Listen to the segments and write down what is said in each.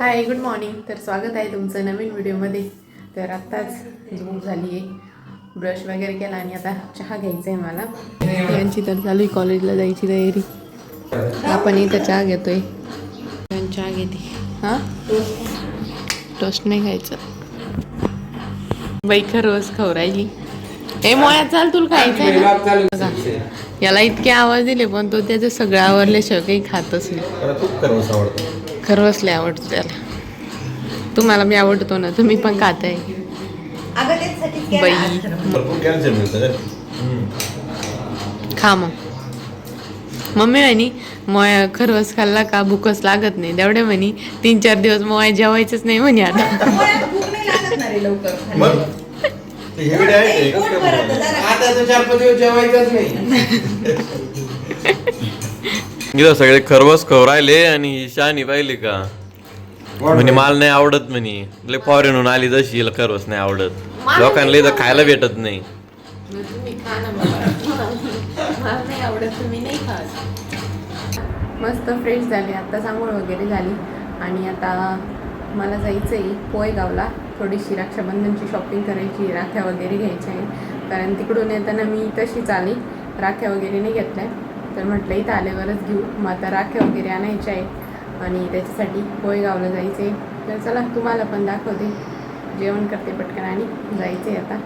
Hi good morning तर स्वागत आहे तुमचं नवीन व्हिडिओमध्ये. तर आत्ताच झोप झाली आहे ब्रश वगैरे केला आणि आता चहा घ्यायचा आहे मला. यांची तर चालू आहे कॉलेजला जायची तयारी. आपण इथं चहा घेतोय. चहा घेते. हां? टोस्ट नाही खायचं. खरंच खाऊ राहिली. ए मोया चाल तुला खायचं. याला इतके आवाज दिले पण तो त्याचं सगळं आवडल्याशिवाय काही खातच नाही. खरंच लय आवडतं त्याला. तुम्हाला मी आवडतो ना तुम्ही पण खाताय. बाई. मिळतं रे. खा मग. मम्मी म्हणी मोया खरवस खाल्ला का भूकच लागत नाही. तेवढे म्हणी तीन चार दिवस मोया जेवायचंच नाही म्हणे आता. आहे चार पाच दिवस जेवायचंच नाही. इथं सगळे खरवस खाऊ राहिले आणि ही शहाणी पाहिली का? म्हणे मला नाही आवडत म्हणे. लय फॉरेनहून आली जशी हिला खरवस नाही आवडत. लोकांना इथं खायला भेटत नाही. मस्त फ्रेश झाली. आता आंघोळ वगैरे झाली. आणि आता मला जायचं आहे पोयगावला थोडीशी रक्षाबंधनची शॉपिंग करायची राख्या वगैरे घ्यायच्या आहे कारण तिकडून येताना मी तशीच आली. राख्या वगैरे नाही घेतल्या. तर म्हटलं इथं आल्यावरच घेऊ. मग आता राख्या वगैरे आणायच्या आहे आणि त्याच्यासाठी पोयगावला जायचं आहे तर चला तुम्हाला पण दाखवते. जेवण करते पटकन आणि जायचे आता.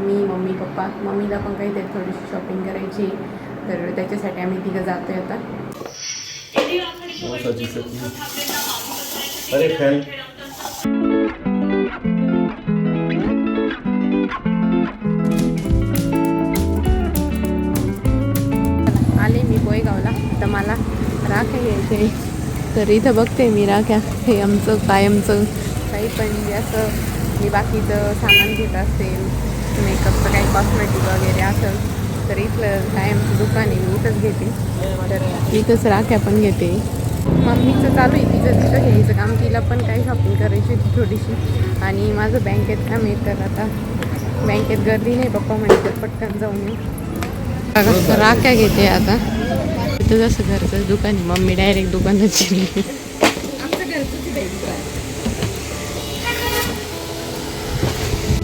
मी मम्मी पप्पा मम्मीला पण काहीतरी थोडीशी शॉपिंग करायची तर त्याच्यासाठी आम्ही तिघं जातोय आता. अरे ते. तर इथं बघते मी राख्या. हे आमचं कायमचं काही पण म्हणजे असं मी बाकीचं सामान घेत असेल मेकअपचं काही कॉस्मेटिक वगैरे असेल तर इथलं कायमचं दुकान आहे मी इथंच घेते. तर इथंच राख्या पण घेते. मम्मीचं चालू आहे तिचं तिथं घ्यायचं काम तिला पण काही शॉपिंग करायची होती थोडीशी. आणि माझं बँकेत काम आहे तर आता बँकेत गर्दी नाही पप्पा म्हणजे पटकन जाऊन येऊ. राख्या घेते आता. इथं जसं घरचं दुकान आहे. मम्मी डायरेक्ट दुकानात शिरली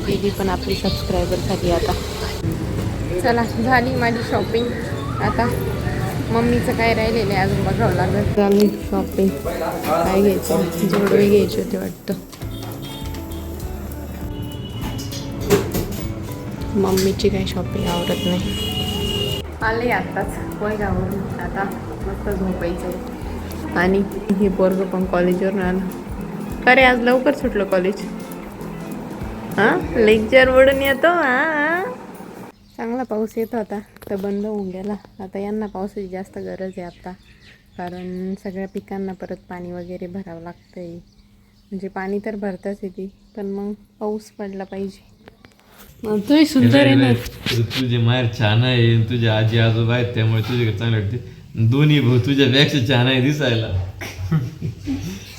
दीदी पण आपली सबस्क्रायबर झाली आता. चला झाली माझी शॉपिंग आता मम्मीचं काय राहिलेलं आहे अजून बघावं लागेल. झाली शॉपिंग काय घ्यायचं? जोडवे घ्यायचे होते वाटतं. मम्मीची काही शॉपिंग आवडत नाही. आले आत्ताच पोयगावरून आता मस्त झोपायचं आणि हे पोरग पण कॉलेजवरून आलं. अरे आज लवकर सुटलं कॉलेज हां? लेक्चर वडून येतो? हां चांगला पाऊस येत होता तर बंद होऊन गेला. आता यांना पावसाची जास्त गरज आहे आता. कारण सगळ्या पिकांना परत पाणी वगैरे भरावं लागतं आहे म्हणजे पाणी तर भरताच येते. पण मग पाऊस पडला पाहिजे. तुम्ही सुंदर आहे ना. तुझे माहेर छान आहे तुझे आजी आजोबा आहेत त्यामुळे तुझ्याकडे चांगले वाटते. दोन्ही भाऊ तुझ्यापेक्षा छान आहे दिसायला.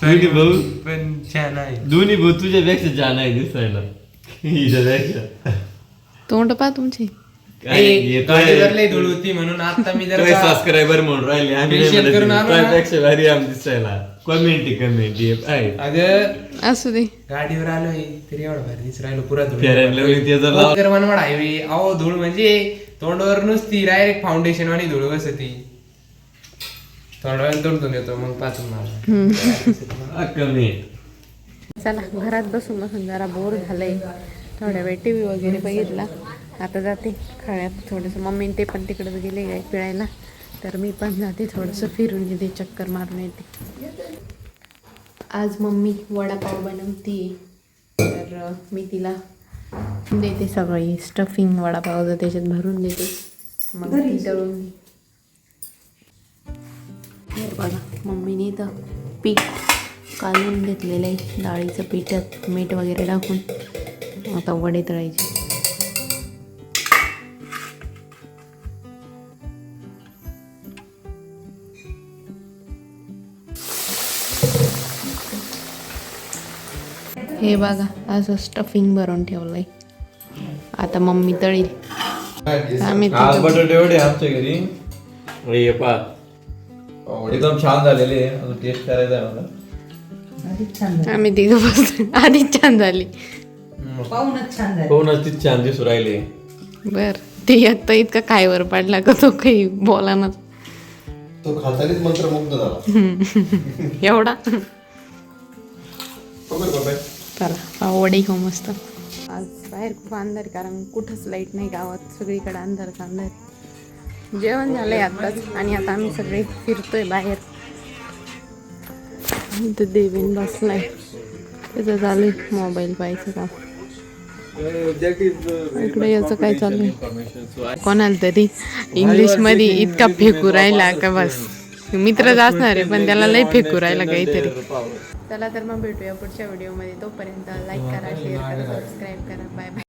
दोन्ही भाऊ पण छान आहे. दोन्ही भाऊ तुझ्यापेक्षा छान आहे दिसायला. हिच्यापेक्षा तोंड पा तुमचे. धूळ होती म्हणून आता मी जर सबस्क्रायबर म्हणून राहिले. आम्ही भारी आम दिसायला कमेंट कमेंट आहे अगं असू दे. गाडीवर आलोय तरी एवढा भारी दिसू राहिलो पुरा धूळ. हायवे अहो धूळ म्हणजे तोंडावर नुसती डायरेक्ट फाउंडेशन वाणी धूळ बसती. तोंडावर तोडून येतो मग पाचून मला. कमेंट चला घरात बसून बसून जरा बोर झालंय. थोड्या वेळ टी व्ही वगैरे बघितला. आता जाते खळ्यात थोडंसं. मम्मी ते पण तिकडे गेले गाय पिळायला तर मी पण जाते थोडंसं फिरून येते चक्कर मारून येते. आज मम्मी वडापाव बनवते तर मी तिला देते सगळी स्टफिंग वडापावचं त्याच्यात भरून देते. मग ती तळून बघा मम्मीने तर पीठ कालून घेतलेलं आहे. डाळीचं पिठात मीठ वगैरे टाकून. आता वडे तळायचे. हे बघा असं स्टफिंग भरून ठेवलंय. आता मम्मी तळील. आम्ही आज बटाटे वडे आमच्या घरी. ये पा. एकदम छान झालेले अजून टेस्ट करायचा आहे मला आम्ही तिघं बसलो आधीच छान झाली. पाहूनच छान झालं. पाहूनच ती छान दिसू राहिले. बर ते एकटा इतका खायवर पडला का तो काही बोला ना तो खातानीच मंत्रमुग्ध झाला. एवढा? चला पावडे खाऊ हो मस्त. आज बाहेर खूप अंधार कारण कुठंच लाइट नाही गावात सगळीकडे अंधार अंधार जेवण झालंय आताच आणि आता आम्ही सगळे फिरतोय बाहेर. तर देवीन बसलाय. त्याचं चालू मोबाईल पाहायचं काम. इकडे याचं काय चालू आहे? कोणाला तरी? इंग्लिशमध्ये इतका फेकू राहिला का बस? मी तर जास्त आहे पण त्याला लई फेकू राहिला काहीतरी. चला तर मग भेटूया पुढच्या व्हिडिओमध्ये. तोपर्यंत लाईक करा शेअर करा सबस्क्राईब करा. Bye bye